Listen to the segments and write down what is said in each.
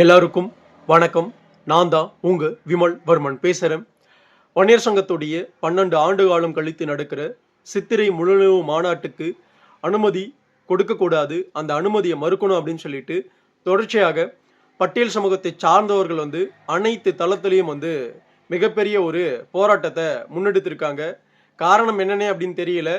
எல்லாருக்கும் வணக்கம். நான் தான் உங்க விமல் வர்மன் பேசுகிறேன் வன்னியர் சங்கத்துடைய பன்னெண்டு ஆண்டு காலம் கழித்து நடக்கிற சித்திரை முழுநிலவு மாநாட்டுக்கு அனுமதி கொடுக்கக்கூடாது அந்த அனுமதியை மறுக்கணும் அப்படின்னு சொல்லிட்டு தொடர்ச்சியாக பட்டியல் சமூகத்தை சார்ந்தவர்கள் வந்து அனைத்து தளத்திலையும் வந்து மிகப்பெரிய ஒரு போராட்டத்தை முன்னெடுத்திருக்காங்க. காரணம் என்னென்ன அப்படின்னு தெரியல.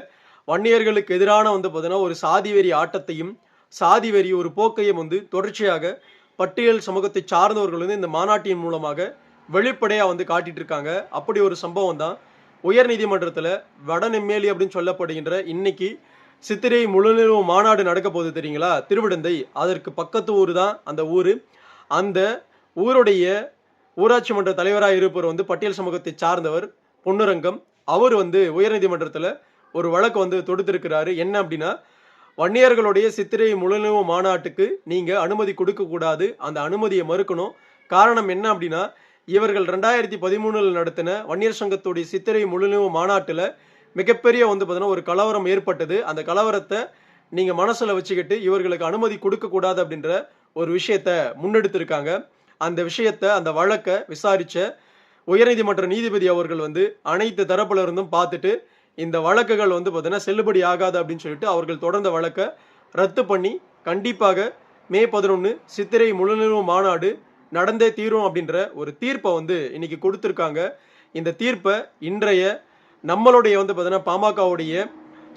வன்னியர்களுக்கு எதிரான வந்து பார்த்தீங்கன்னா ஒரு சாதி வெறி ஆட்டத்தையும் சாதி வெறி ஒரு போக்கையும் வந்து தொடர்ச்சியாக பட்டியல் சமூகத்தை சார்ந்தவர்கள் வந்து இந்த மாநாட்டின் மூலமாக வெளிப்படையாக வந்து காட்டிட்டு இருக்காங்க அப்படி ஒரு சம்பவம் தான் உயர் நீதிமன்றத்தில் வடநெம்மேலி அப்படின்னு சொல்லப்படுகின்ற இன்னைக்கு சித்திரை முழுநிலவு மாநாடு நடக்க போகுது தெரியுங்களா? திருவிடந்தை. அதற்கு பக்கத்து ஊர் தான் அந்த ஊர். அந்த ஊருடைய ஊராட்சி மன்ற தலைவராக இருப்பவர் வந்து பட்டியல் சமூகத்தை சார்ந்தவர் பொன்னுரங்கம். அவர் வந்து உயர்நீதிமன்றத்தில் ஒரு வழக்கு வந்து தொடுத்திருக்கிறாரு. என்ன அப்படின்னா வன்னியர்களுடைய சித்திரை முழுநிலவு மாநாட்டுக்கு நீங்கள் அனுமதி கொடுக்கக்கூடாது அந்த அனுமதியை மறுக்கணும். காரணம் என்ன அப்படின்னா இவர்கள் ரெண்டாயிரத்தி பதிமூணில் நடத்தின வன்னியர் சங்கத்துடைய சித்திரை முழுநிலவு மாநாட்டில் மிகப்பெரிய வந்து பார்த்தீங்கன்னா ஒரு கலவரம் ஏற்பட்டது. அந்த கலவரத்தை நீங்கள் மனசில் வச்சுக்கிட்டு இவர்களுக்கு அனுமதி கொடுக்கக்கூடாது அப்படின்ற ஒரு விஷயத்த முன்னெடுத்திருக்காங்க. அந்த விஷயத்தை அந்த வழக்கை விசாரித்த உயர்நீதிமன்ற நீதிபதி அவர்கள் வந்து அனைத்து தரப்பிலிருந்தும் பார்த்துட்டு இந்த வழக்குகள் வந்து பார்த்தீங்கன்னா செல்லுபடி ஆகாது அப்படின்னு சொல்லிட்டு அவர்கள் தொடர்ந்த வழக்கை ரத்து பண்ணி கண்டிப்பாக மே பதினொன்று சித்திரை முழுநிலவு மாநாடு நடந்தே தீரும் அப்படின்ற ஒரு தீர்ப்பை வந்து இன்னைக்கு கொடுத்துருக்காங்க. இந்த தீர்ப்பை இன்றைய நம்மளுடைய வந்து பார்த்தீங்கன்னா பாமகவுடைய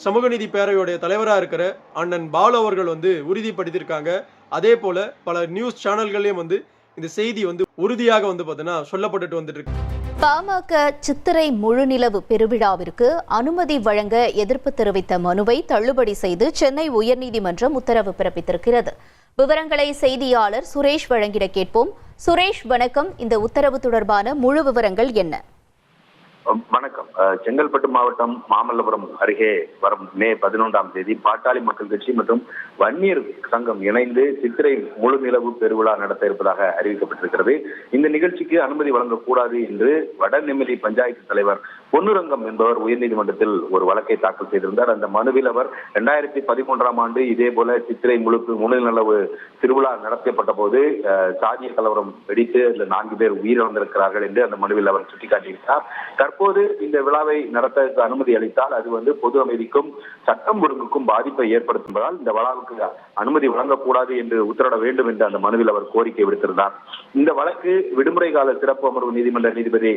சமூக நீதி பேரவையுடைய தலைவராக இருக்கிற அண்ணன் பாலு அவர்கள் வந்து உறுதிப்படுத்தியிருக்காங்க. அதே போல் பல நியூஸ் சேனல்கள்லேயும் வந்து இந்த செய்தி வந்து உறுதியாக வந்து பார்த்தீங்கன்னா சொல்லப்பட்டுட்டு வந்துட்டு இருக்கு. பாமக சித்திரை முழுநிலவு பெருவிழாவிற்கு அனுமதி வழங்க எதிர்ப்பு தெரிவித்த மனுவை தள்ளுபடி செய்து சென்னை உயர்நீதிமன்றம் உத்தரவு பிறப்பித்திருக்கிறது. விவரங்களை செய்தியாளர் சுரேஷ் வழங்கிட கேட்போம். சுரேஷ் வணக்கம். இந்த உத்தரவு தொடர்பான முழு விவரங்கள் என்ன? வணக்கம். அஹ், செங்கல்பட்டு மாவட்டம் மாமல்லபுரம் அருகே வரும் மே பதினொன்றாம் தேதி பாட்டாளி மக்கள் கட்சி மற்றும் வன்னியர் சங்கம் இணைந்து சித்திரை முழு நிலவு பெருவிழா நடத்த இருப்பதாக அறிவிக்கப்பட்டிருக்கிறது. இந்த நிகழ்ச்சிக்கு அனுமதி வழங்கக்கூடாது என்று வடநெம்மலி பஞ்சாயத்து தலைவர் பொன்னுரங்கம் என்பவர் உயர்நீதிமன்றத்தில் ஒரு வழக்கை தாக்கல் செய்திருந்தார். அந்த மனுவில் அவர் இரண்டாயிரத்தி பதிமூன்றாம் ஆண்டு இதே போல சித்திரை முழுக்கு முழு திருவிழா நடத்தப்பட்ட போது சாதிய கலவரம் வெடித்து அதில் நான்கு பேர் உயிரிழந்திருக்கிறார்கள் என்று அந்த மனுவில் அவர் சுட்டிக்காட்டியிருந்தார் தற்போது இந்த விழாவை நடத்த அனுமதி அளித்தால் அது வந்து பொது அமைதிக்கும் சட்டம் ஒழுங்குக்கும் பாதிப்பை ஏற்படுத்தும்பதால் இந்த விழாவுக்கு அனுமதி வழங்கக்கூடாது என்று உத்தரவிட வேண்டும் என்று அந்த மனுவில் அவர் கோரிக்கை விடுத்திருந்தார். இந்த வழக்கு விடுமுறை கால சிறப்பு அமர்வு நீதிமன்ற நீதிபதி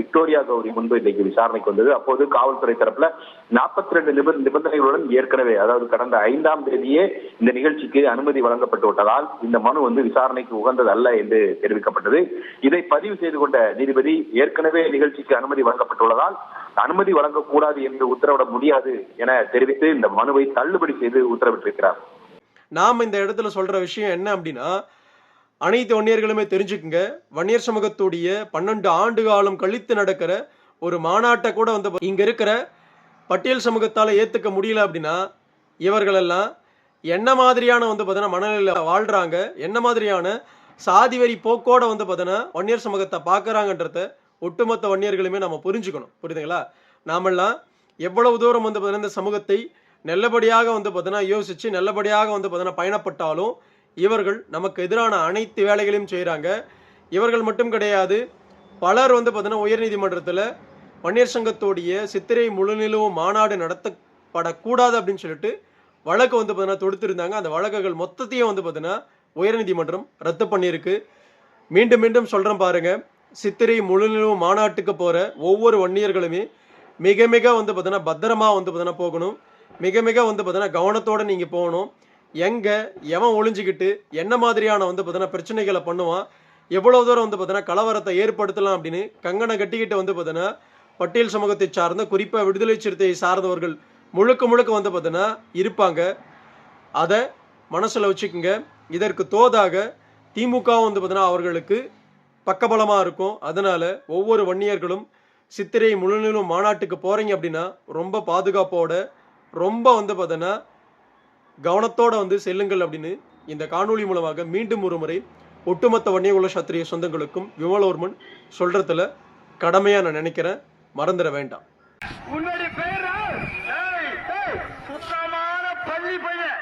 விக்டோரியா கௌரி முன்பு இன்னைக்கு விசாரணைக்கு வந்தது. அப்போது காவல்துறை தரப்புல நாற்பத்தி ரெண்டு நிபந்தனைகளுடன் ஏற்கனவே அதாவது கடந்த ஐந்தாம் தேதியே இந்த நிகழ்ச்சிக்கு அனுமதி வழங்கப்பட்டு விட்டதால் இந்த மனு வந்து விசாரணைக்கு உகந்தது அல்ல என்று தெரிவிக்கப்பட்டது. இதை பதிவு செய்து கொண்ட நீதிபதி ஏற்கனவே நிகழ்ச்சிக்கு அனுமதி வழங்கப்பட்டுள்ளதால் அனுமதி வழங்கக்கூடாது என்று உத்தரவிட முடியாது என தெரிவித்து இந்த மனுவை தள்ளுபடி செய்து உத்தரவிட்டிருக்கிறார். நாம் இந்த இடத்துல சொல்ற விஷயம் என்ன அப்படின்னா அனைத்து வன்னியர்களுமே தெரிஞ்சுக்குங்க. வன்னியர் சமூகத்துடைய பன்னெண்டு ஆண்டு காலம் கழித்து நடக்கிற ஒரு மாநாட்டை கூட வந்து இங்க இருக்கிற பட்டியல் சமூகத்தால் ஏத்துக்க முடியல அப்படின்னா இவர்களெல்லாம் என்ன மாதிரியான வந்து பார்த்தீங்கன்னா மனநிலையில் வாழ்கிறாங்க என்ன மாதிரியான சாதி வரி போக்கோட வந்து பார்த்தீங்கன்னா வன்னியர் சமூகத்தை பார்க்குறாங்கன்றத ஒட்டுமொத்த வன்னியர்களுமே நம்ம புரிஞ்சுக்கணும். புரியுதுங்களா? நாமெல்லாம் எவ்வளவு தூரம் வந்து பார்த்தீங்கன்னா இந்த சமூகத்தை நல்லபடியாக வந்து பார்த்தீங்கன்னா யோசித்து நல்லபடியாக வந்து பார்த்தீங்கன்னா பயணப்பட்டாலும் இவர்கள் நமக்கு எதிரான அனைத்து வேலைகளையும் செய்கிறாங்க இவர்கள் மட்டும் கிடையாது பலர் வந்து பார்த்தீங்கன்னா உயர்நீதிமன்றத்தில் வன்னியர் சங்கத்தோடைய சித்திரை முழுநிலவு மாநாடு நடத்தப்படக்கூடாது அப்படின்னு சொல்லிட்டு வழக்கு வந்து பார்த்தீங்கன்னா தொடுத்திருந்தாங்க. அந்த வழக்குகள் மொத்தத்தையும் வந்து பார்த்தீங்கன்னா உயர்நீதிமன்றம் ரத்து பண்ணியிருக்கு. மீண்டும் மீண்டும் சொல்கிறேன் பாருங்கள் சித்திரை முழுநிலவு மாநாட்டுக்கு போகிற ஒவ்வொரு வன்னியர்களுமே மிக மிக வந்து பார்த்தீங்கன்னா பத்திரமா வந்து பார்த்தீங்கன்னா போகணும். மிக மிக வந்து பார்த்தீங்கன்னா கவனத்தோடு நீங்கள் போகணும். எங்கே எவன் ஒளிஞ்சிக்கிட்டு என்ன மாதிரியான வந்து பார்த்தீங்கன்னா பிரச்சனைகளை பண்ணுவான் எவ்வளோ தூரம் வந்து பார்த்தீங்கன்னா கலவரத்தை ஏற்படுத்தலாம் அப்படின்னு கங்கணம் கட்டிக்கிட்டு வந்து பார்த்தீங்கன்னா பட்டியல் சமூகத்தை சார்ந்த குறிப்பாக விடுதலை சிறுத்தையை சார்ந்தவர்கள் முழுக்க முழுக்க வந்து பார்த்தீங்கன்னா இருப்பாங்க. அதை மனசில் வச்சுக்கோங்க. இதற்கு தோதாக திமுக வந்து பார்த்தீங்கன்னா அவர்களுக்கு பக்கபலமாக இருக்கும். அதனால் ஒவ்வொரு வன்னியர்களும் சித்திரை முழுநிலும் மாநாட்டுக்கு போகிறீங்க அப்படின்னா ரொம்ப பாதுகாப்போட ரொம்ப வந்து பார்த்தீங்கன்னா கவனத்தோடு வந்து செல்லுங்கள் அப்படின்னு இந்த காணொளி மூலமாக மீண்டும் ஒரு முறை ஒட்டுமொத்த வன்னியகுல சத்திரிய சொந்தங்களுக்கும் விமலோர்மன் சொல்கிறதுல கடமையாக நான் நினைக்கிறேன். மறந்துட வேண்டாம். உன்னுடைய பேர்? சுத்தமான பள்ளி பையன்.